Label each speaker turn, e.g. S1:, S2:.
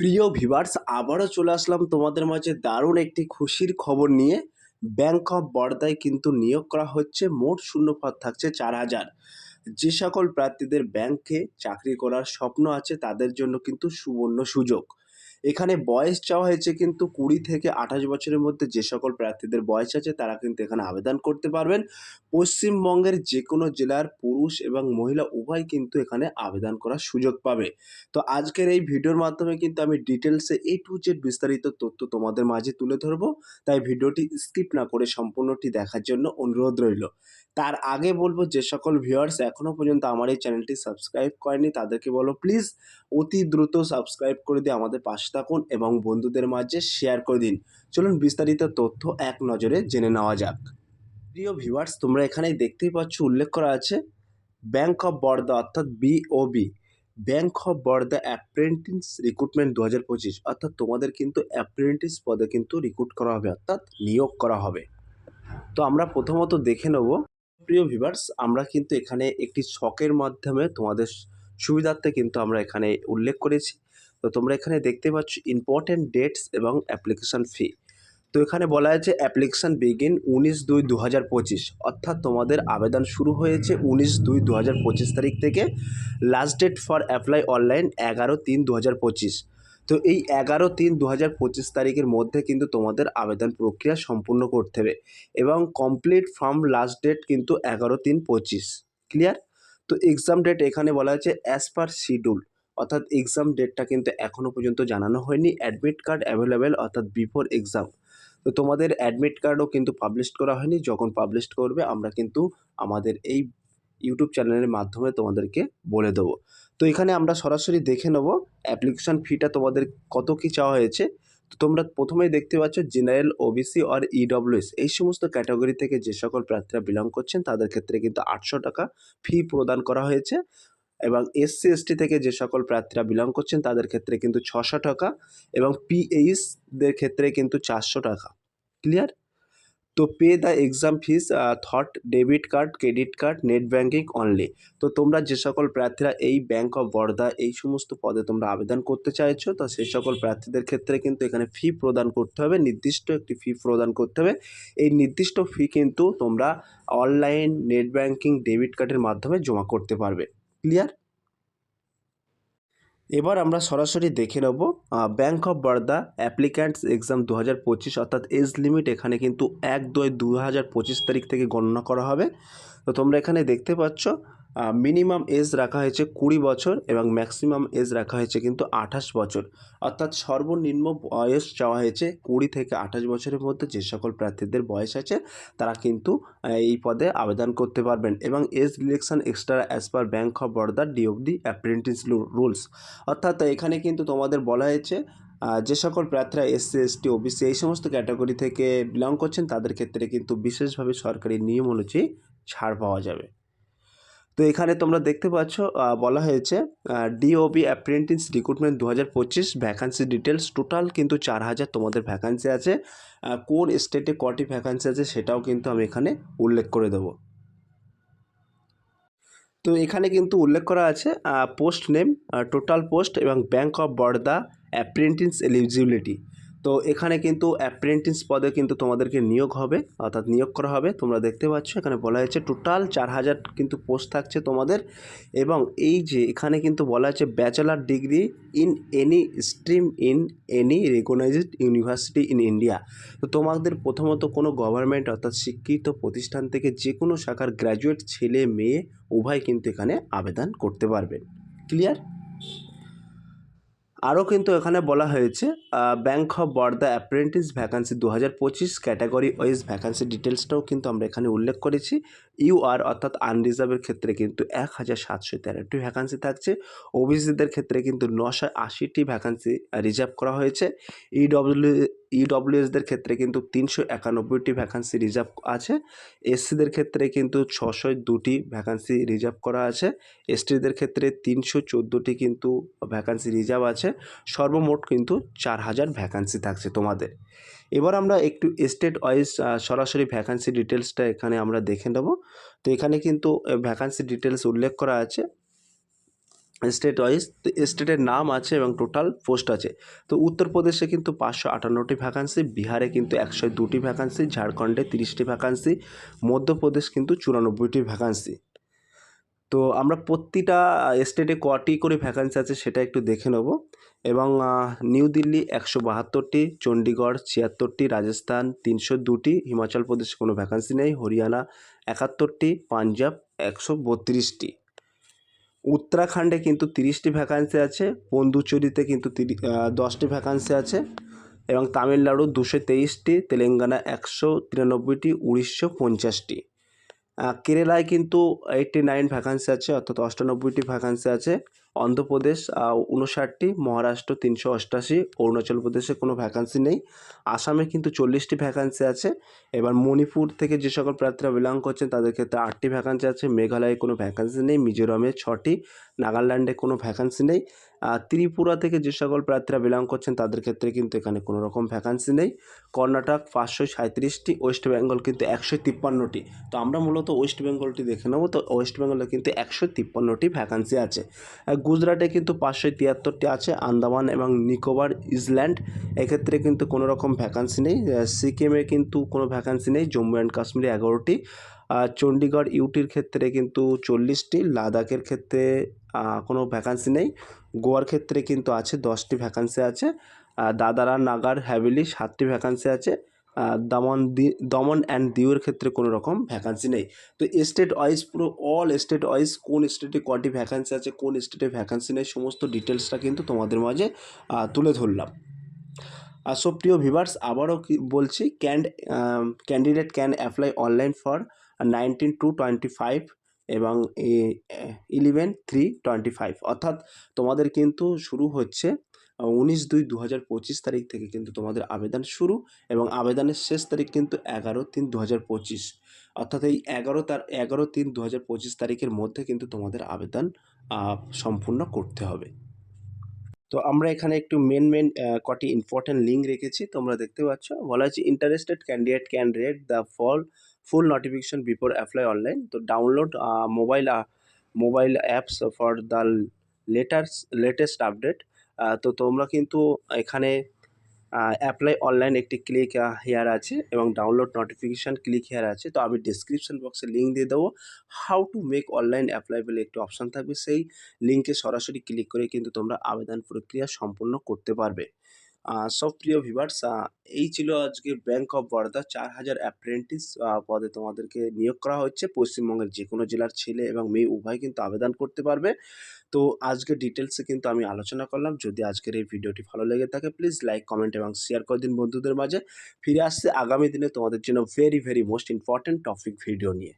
S1: প্রিয় ভিভার্স আবারও চলে আসলাম তোমাদের মাঝে দারুণ একটি খুশির খবর নিয়ে। ব্যাংক অফ বরোদায় কিন্তু নিয়োগ করা হচ্ছে, মোট শূন্যপদ থাকছে চার হাজার। যে সকল প্রার্থীদের ব্যাংকে চাকরি করার স্বপ্ন আছে, তাদের জন্য কিন্তু সুবর্ণ সুযোগ। এখানে বয়স চাওয়া হয়েছে কিন্তু কুড়ি থেকে আঠাশ বছরের মধ্যে যে সকল প্রার্থীদের বয়স আছে, তারা কিন্তু এখানে আবেদন করতে পারবেন। পশ্চিমবঙ্গের যে কোনো জেলার পুরুষ এবং মহিলা উভয় কিন্তু এখানে আবেদন করার সুযোগ পাবে। তো আজকের এই ভিডিওর মাধ্যমে কিন্তু আমি ডিটেলসে এ টু জেড বিস্তারিত তথ্য তোমাদের মাঝে তুলে ধরবো। তাই ভিডিওটি স্কিপ না করে সম্পূর্ণটি দেখার জন্য অনুরোধ রইল। তার আগে বলব, যে সকল ভিউয়ার্স এখনও পর্যন্ত আমার এই চ্যানেলটি সাবস্ক্রাইব করেনি তাদেরকে বলো প্লিজ অতি দ্রুত সাবস্ক্রাইব করে দিয়ে আমাদের পাশে থাকুন এবং বন্ধুদের মাঝে শেয়ার করে দিন। চলুন বিস্তারিত তথ্য এক নজরে জেনে নেওয়া যাক। প্রিয় ভিউয়ার্স তোমরা এখানে দেখতেই পাচ্ছ উল্লেখ করা আছে ব্যাংক অফ বরোদা অর্থাৎ BOB Bank of Baroda apprentice recruitment দু হাজার পঁচিশ। অর্থাৎ তোমাদের কিন্তু অ্যাপ্রেন্টিস পদে কিন্তু রিক্রুট করা হবে, অর্থাৎ নিয়োগ করা হবে। তো আমরা প্রথমত দেখে নেব, প্রিয় ভিভার্স আমরা কিন্তু এখানে একটি শখের মাধ্যমে তোমাদের সুবিধার্থে কিন্তু আমরা এখানে উল্লেখ করেছি। তো তোমরা এখানে দেখতে পাচ্ছ ইম্পর্টেন্ট ডেটস এবং অ্যাপ্লিকেশান ফি তো এখানে বলা হয়েছে অ্যাপ্লিকেশান বিগিন উনিশ দুই দু হাজার পঁচিশ। অর্থাৎ তোমাদের আবেদন শুরু হয়েছে উনিশ দুই দু হাজার পঁচিশ তারিখ থেকে। Last date for apply online এগারো তিন দু হাজার পঁচিশ। তো এই এগারো তিন দু হাজার পঁচিশ তারিখের মধ্যে কিন্তু তোমাদের আবেদন প্রক্রিয়া সম্পূর্ণ করতে হবে এবং কমপ্লিট ফর্ম লাস্ট ডেট কিন্তু এগারো তিন পঁচিশ। ক্লিয়ার তো এক্সাম ডেট এখানে বলা হয়েছে অ্যাজ পার শিডিউল অর্থাৎ এক্সাম ডেটটা কিন্তু এখনও পর্যন্ত জানানো হয়নি। অ্যাডমিট কার্ড অ্যাভেলেবেল অর্থাৎ বিফোর এক্সাম তো তোমাদের অ্যাডমিট কার্ডও কিন্তু পাবলিশ করা হয়নি। যখন পাবলিশ করবে, আমরা কিন্তু আমাদের এই ইউটিউব চ্যানেলের মাধ্যমে তোমাদেরকে বলে দেবো। তো এখানে আমরা সরাসরি দেখে নেব অ্যাপ্লিকেশান ফিটা তোমাদের কত কী চাওয়া হয়েছে। তো তোমরা প্রথমেই দেখতে পাচ্ছ জেনারেল ওবিসি আর ইডব্লিউএস এই সমস্ত ক্যাটাগরি থেকে যে সকল প্রার্থীরা বিলং করছেন, তাদের ক্ষেত্রে কিন্তু আটশো টাকা ফি প্রদান করা হয়েছে। এবং এসসি এসটি থেকে যে সকল প্রার্থীরা বিলং করছেন, তাদের ক্ষেত্রে কিন্তু ছশো টাকা এবং পিএইচদের ক্ষেত্রে কিন্তু চারশো টাকা। ক্লিয়ার তো pay the exam fees through debit card credit card net banking only তো তোমরা যে সকল প্রার্থীরা এই ব্যাঙ্ক অফ বরোদা এই সমস্ত পদে তোমরা আবেদন করতে চাইছো, তো সেই সকল প্রার্থীদের ক্ষেত্রে কিন্তু এখানে ফি প্রদান করতে হবে, নির্দিষ্ট একটি ফি প্রদান করতে হবে। এই নির্দিষ্ট ফি কিন্তু তোমরা অনলাইন নেট ব্যাঙ্কিং ডেবিট কার্ডের মাধ্যমে জমা করতে পারবে। ক্লিয়ার এবার আমরা সরাসরি দেখে নেব Bank of Baroda applicants exam দু হাজার পঁচিশ অর্থাৎ এজ লিমিট এখানে কিন্তু এক দুই দু হাজার পঁচিশ তারিখ থেকে গণনা করা হবে। তো তোমরা এখানে দেখতে পাচ্ছ মিনিমাম এজ রাখা হয়েছে কুড়ি বছর এবং ম্যাক্সিমাম এজ রাখা হয়েছে কিন্তু আঠাশ বছর। অর্থাৎ সর্বনিম্ন বয়স চাওয়া হয়েছে কুড়ি থেকে আঠাশ বছরের মধ্যে যে সকল প্রার্থীদের বয়স আছে, তারা কিন্তু এই পদে আবেদন করতে পারবেন এবং age relaxation extra as per Bank of Baroda D of the apprentice rules অর্থাৎ এখানে কিন্তু তোমাদের বলা হয়েছে যে সকল প্রার্থীরা এস এসসি এসটি ওবিসি এই সমস্ত ক্যাটাগরি থেকে বিলং করছেন, তাদের ক্ষেত্রে কিন্তু বিশেষভাবে সরকারি নিয়ম অনুযায়ী ছাড় পাওয়া যাবে। তো এখানে তোমরা দেখতে পাচ্ছ বলা হয়েছে ডিওবি অ্যাপ্রেন্টিস রিক্রুটমেন্ট দু হাজার পঁচিশ ভ্যাকান্সি ডিটেলস টোটাল কিন্তু চার হাজার তোমাদের ভ্যাকান্সি আছে। কোন স্টেটে কটি ভ্যাকান্সি আছে সেটাও কিন্তু আমি এখানে উল্লেখ করে দেবো। তো এখানে কিন্তু উল্লেখ করা আছে পোস্ট নেম টোটাল পোস্ট এবং Bank of Baroda apprentice eligibility তো এখানে কিন্তু অ্যাপ্রেন্টিস পদে কিন্তু তোমাদেরকে নিয়োগ হবে, অর্থাৎ নিয়োগ করা হবে। তোমরা দেখতে পাচ্ছ, এখানে বলা হয়েছে টোটাল চার হাজার কিন্তু পোস্ট থাকছে তোমাদের। এবং এই যে এখানে কিন্তু বলা হয়েছে bachelor degree in any stream in any recognised university in India তো তোমাদের প্রথমত কোনো গভর্নমেন্ট অর্থাৎ শিক্ষিত প্রতিষ্ঠান থেকে যে কোনো শাখার গ্র্যাজুয়েট ছেলে, মেয়ে উভয় কিন্তু এখানে আবেদন করতে পারবেন ক্লিয়ার আরও কিন্তু এখানে বলা হয়েছে Bank of Baroda apprentice vacancy দু হাজার পঁচিশ ক্যাটাগরি ওয়াইজ ভ্যাকান্সি ডিটেলসটাও কিন্তু আমরা এখানে উল্লেখ করেছি। ইউ আর অর্থাৎ আনরিজার্ভের ক্ষেত্রে কিন্তু এক হাজার সাতশো তেরোটি ভ্যাকান্সি থাকছে। ওবিসিদের ক্ষেত্রে কিন্তু নশো আশিটি ভ্যাকান্সি রিজার্ভ করা হয়েছে। ইডব্লিউ ইডব্লিউএসদের ক্ষেত্রে কিন্তু তিনশো একানব্বইটি ভ্যাকান্সি রিজার্ভ আছে। এসসিদের ক্ষেত্রে কিন্তু ছশো দুটি ভ্যাকান্সি রিজার্ভ করা আছে। এসটিদের ক্ষেত্রে তিনশো চোদ্দোটি কিন্তু ভ্যাকান্সি রিজার্ভ আছে। সর্বমোট কিন্তু চার হাজার ভ্যাকান্সি থাকছে তোমাদের। এবার আমরা একটু স্টেট ওয়াইজ সরাসরি ভ্যাকান্সি ডিটেলসটা এখানে আমরা দেখে নেব। তো এখানে কিন্তু ভ্যাকান্সি ডিটেলস উল্লেখ করা আছে। স্টেট ওয়াইজ স্টেটের নাম আছে এবং টোটাল পোস্ট আছে। তো উত্তরপ্রদেশে কিন্তু পাঁচশো আটান্নটি ভ্যাকান্সি বিহারে কিন্তু একশো দুটি ভ্যাকান্সি ঝাড়খণ্ডে তিরিশটি ভ্যাকান্সি মধ্যপ্রদেশ কিন্তু চুরানব্বইটি ভ্যাকান্সি তো আমরা প্রতিটা স্টেটে কটি করে ভ্যাকান্সি আছে সেটা একটু দেখে নেব। এবং নিউ দিল্লি একশো বাহাত্তরটি চণ্ডীগড় ছিয়াত্তরটি, রাজস্থান তিনশো দুটি, হিমাচল প্রদেশে কোনো ভ্যাকান্সি নেই, হরিয়ানা একাত্তরটি, পাঞ্জাব একশো বত্রিশটি। উত্তরাখণ্ডে কিন্তু তিরিশটি ভ্যাকান্সি আছে, পন্ডুচেরিতে কিন্তু তিরি দশটি ভ্যাকান্সি আছে এবং তামিলনাড়ু দুশো তেইশটি, তেলেঙ্গানা একশো তিরানব্বইটি, উড়িষ্যা পঞ্চাশটি। কেরালায় কিন্তু এইটটি নাইন ভ্যাকান্সি আছে, অর্থাৎ অষ্টানব্বইটি ভ্যাকান্সি আছে। অন্ধ্রপ্রদেশ উনষাটটি মহারাষ্ট্র তিনশো অষ্টাশি, অরুণাচল প্রদেশে কোনো ভ্যাকান্সি নেই। আসামে কিন্তু চল্লিশটি ভ্যাকান্সি আছে। এবার মণিপুর থেকে যে সকল প্রার্থীরা বিলং করছেন, তাদের ক্ষেত্রে আটটি ভ্যাকান্সি আছে। মেঘালয়ে কোনো ভ্যাকান্সি নেই, মিজোরামে ছটি, নাগাল্যান্ডে কোনো ভ্যাকান্সি নেই। ত্রিপুরা থেকে যে সকল প্রার্থীরা বিলং করছেন তাদের ক্ষেত্রে কিন্তু এখানে কোনো রকম ভ্যাকান্সি নেই। কর্ণাটক পাঁচশো সাঁত্রিশটি ওয়েস্ট বেঙ্গল কিন্তু একশো তিপ্পান্নটি। তো আমরা মূলত ওয়েস্ট বেঙ্গলটি দেখে নেব। তো ওয়েস্ট বেঙ্গলে কিন্তু একশো তিপ্পান্নটি ভ্যাকান্সি আছে। গুজরাটে কিন্তু পাঁচশো তিয়াত্তরটি আছে। আন্দামান এবং নিকোবর ইসল্যান্ড এক্ষেত্রে কিন্তু কোনো রকম ভ্যাকান্সি নেই। সিকিমে কিন্তু কোনো ভ্যাকান্সি নেই। জম্মু অ্যান্ড কাশ্মীরে এগারোটি। চণ্ডীগড় ইউটির ক্ষেত্রে কিন্তু চল্লিশটি, লাদাখের ক্ষেত্রে কোনো ভ্যাকান্সি নেই। গোয়ার ক্ষেত্রে কিন্তু আছে, দশটি ভ্যাকান্সি আছে। দাদারা নাগার হ্যাভেলি সাতটি ভ্যাকান্সি আছে। দমন দি, দমন অ্যান্ড দিউয়ের ক্ষেত্রে কোনো রকম ভ্যাকান্সি নেই। তো স্টেট ওয়াইজ পুরো অল স্টেট ওয়াইজ কোন স্টেটে কটি ভ্যাকান্সি আছে, কোন স্টেটে ভ্যাকান্সি নেই, সমস্ত ডিটেলসটা কিন্তু তোমাদের মাঝে তুলে ধরলাম। আর সো প্রিয় ভিভার্স আবারও বলছি cand candidate can apply online for nineteen two twenty five এবং ইলেভেন থ্রি টোয়েন্টি ফাইভ অর্থাৎ তোমাদের কিন্তু শুরু হচ্ছে উনিশ দুই দু হাজার পঁচিশ তারিখ থেকে কিন্তু তোমাদের আবেদন শুরু এবং আবেদনের শেষ তারিখ কিন্তু এগারো তিন দু হাজার পঁচিশ। অর্থাৎ এই এগারো তার, এগারো তিন দু হাজার পঁচিশ তারিখের মধ্যে কিন্তু তোমাদের আবেদন সম্পূর্ণ করতে হবে। তো আমরা এখানে একটু মেন মেন কটি ইম্পর্টেন্ট লিঙ্ক রেখেছি, তোমরা দেখতে পাচ্ছ। বলা হচ্ছে interested candidate can read the full full notification before apply online তো download mobile mobile apps for the letters latest update তো তোমরা কিন্তু এখানে অ্যাপ্লাই অনলাইন একটি ক্লিক হেয়ার আছে এবং ডাউনলোড নোটিফিকেশান ক্লিক হেয়ার আছে। তো আমি ডিসক্রিপশন বক্সে লিঙ্ক দিয়ে দেবো। How to make online apply বলে একটি অপশান থাকবে। সেই লিঙ্কে সরাসরি ক্লিক করে কিন্তু তোমরা আবেদন প্রক্রিয়া সম্পূর্ণ করতে পারবে। সব প্রিয় ভিভার্স এই ছিল আজকে ব্যাংক অফ বরোদা চার হাজার অ্যাপ্রেন্টিস পদে তোমাদেরকে নিয়োগ করা হচ্ছে। পশ্চিমবঙ্গের যে কোনো জেলার ছেলে এবং মেয়ে উভয় কিন্তু আবেদন করতে পারবে। তো আজকে ডিটেলসে কিন্তু আমি আলোচনা করলাম। যদি আজকের এই ভিডিওটি ভালো লেগে থাকে প্লিজ লাইক কমেন্ট এবং শেয়ার করে দিন বন্ধুদের মাঝে। ফিরে আসছে আগামী দিনে তোমাদের জন্য very very most important topic video নিয়ে।